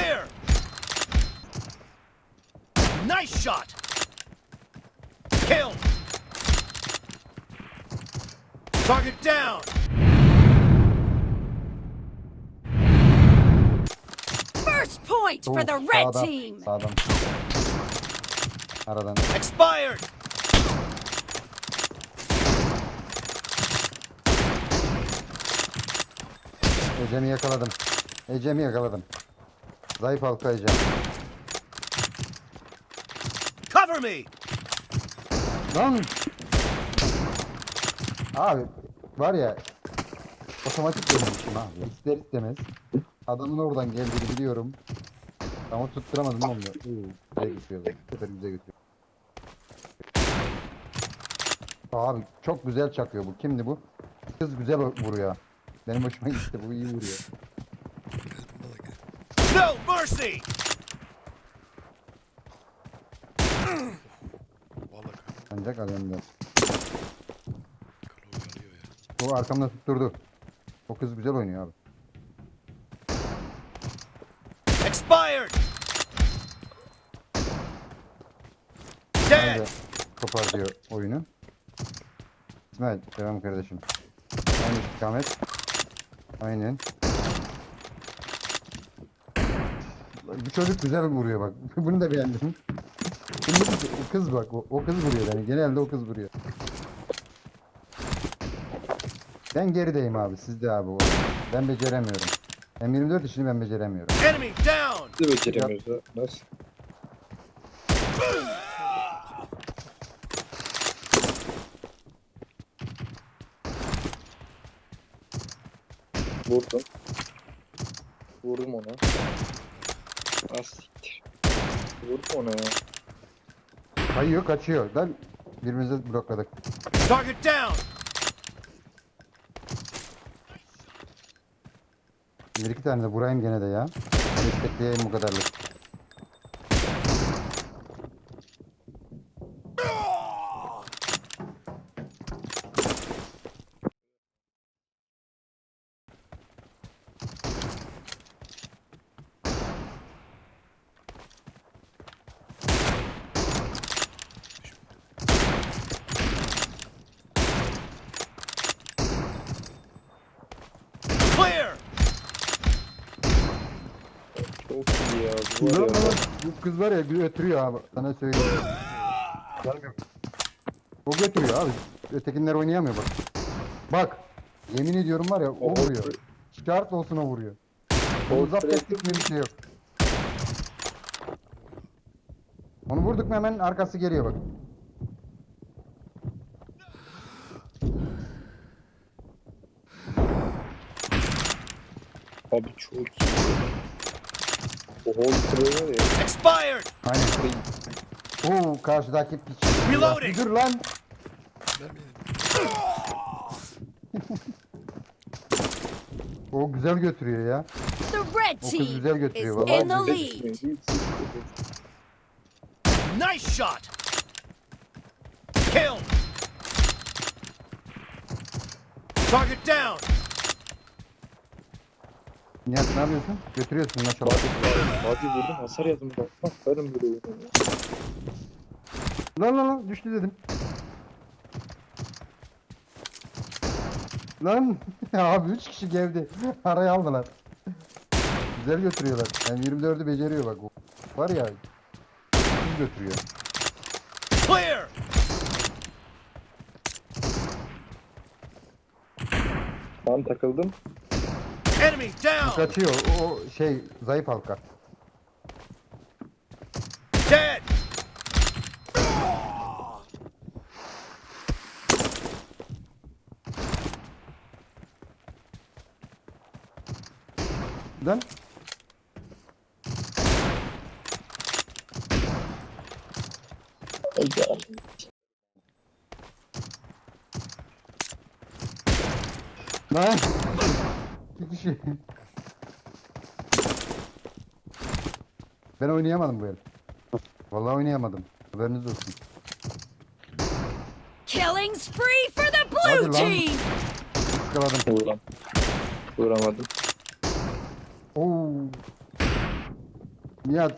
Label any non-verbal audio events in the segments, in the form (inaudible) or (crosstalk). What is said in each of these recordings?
Clear! Nice shot! Kill! Target down! First point for Oo, the red sağdan, team. Sağdan. Aradan. Expired! Ecem'i yakaladım. Ecem'i yakaladım. Zayıf halka Ecem. Cover me! Lan! Abi var ya otomatik dönmüşüm abi. İster istemez. Adamın oradan geldiğini biliyorum. Ama tutturamadım olmuyor. Güzel götürüyor. Süper güzel götürüyor. Abi çok güzel çakıyor bu. Kimdi bu? Kız güzel vuruyor. Benim hoşuma gitti. Bu iyi vuruyor. No mercy! Vallahi Ancak ya. Bu arkamda tutturdu. O kız güzel oynuyor abi. Expired! Bence Dead! kopar diyor oyunu. İsmail devam kardeşim. Aynı istikamet. Aynen. Bu çocuk güzel vuruyor bak. (laughs) Bunu da beğendim. Şimdi kız bak. O, o kız vuruyor yani. Genelde o kız vuruyor. Ben gerideyim abi. Siz de abi. o. Ben beceremiyorum. M24 işini ben beceremiyorum. Enemy down! De beceremiyoruz. Nasıl? Vurdum. Vurdum ona. Az siktir. Vurdum ona ya. Kayıyor kaçıyor. Ben birbirimizi blokladık. Target down! Bir iki tane de vurayım gene de ya. Destekleyeyim bu kadarlık. Clear! Çok iyi ya. Bu Lan var ya. bu kız var ya götürüyor abi. Sana söyleyeyim. Gelmiyor. O götürüyor abi. Ötekinler oynayamıyor bak. Bak. Yemin ediyorum var ya o vuruyor. Şart olsun o vuruyor. O zapt ettik mi bir şey yok. Onu vurduk mu hemen arkası geliyor bak. Abi çok iyi. O hold kırıyor var ya. Expired! Aynen. Oo karşıdaki piç. Reloading. Dur lan. O güzel götürüyor ya. The red O kız team güzel is götürüyor in the lead. hiç siktir. Nice shot! Kill! Target down! Nihat ne yapıyorsun? Götürüyorsun maşallah. Hadi vurdum hasar yazdım bak. Bak benim böyle oyunu. Lan lan lan düştü dedim. Lan (laughs) abi 3 kişi geldi. (laughs) Araya aldılar. Güzel götürüyorlar. Yani 24'ü beceriyor bak. o. Var ya. Güzel götürüyor. Clear! Ben takıldım. Enemy down! Kaçıyor. O, o şey zayıf halka. Dead! Lan. Lan. Bir kişi. Ben oynayamadım bu el. Vallahi oynayamadım. Haberiniz olsun. Killing spree for the Hadi blue lan. team. Iskaladım. Vuram. Vuramadım. Oo. Ya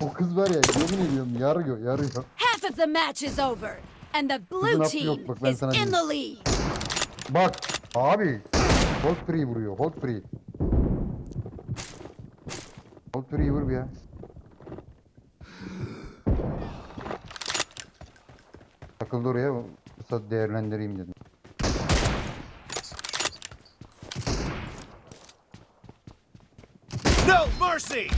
o kız var ya yemin ediyorum yarıyor yarıyor. Half of the match is over. And the blue Kızın hakkı yok, team bak ben is sana in the lead. Bak abi hold free vuruyor hold free. Hold free vur bir ya. Takıldı oraya kısa değerlendireyim dedim. No mercy!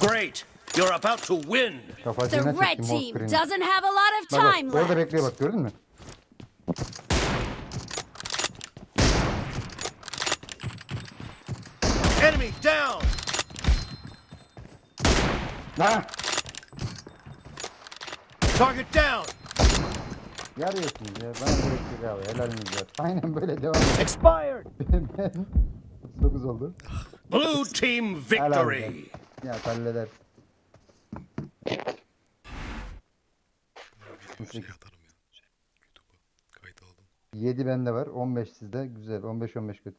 Great! You're about to win! The red çektim hold team free'ni. doesn't have a lot of Bak bak time orada left. bekliyor bak gördün mü? Enemy down! Ha! Target down! Yarıyorsunuz ya. Bana gerek yok abi. Helaliniz var. Aynen böyle devam edin. Expired! (laughs) Ben 39 oldu. Blue team victory! Ya halleder. Şey atarım ya. Şey, YouTube'a kayıt aldım. 7 bende var. 15 sizde. Güzel. 15-15 kötü.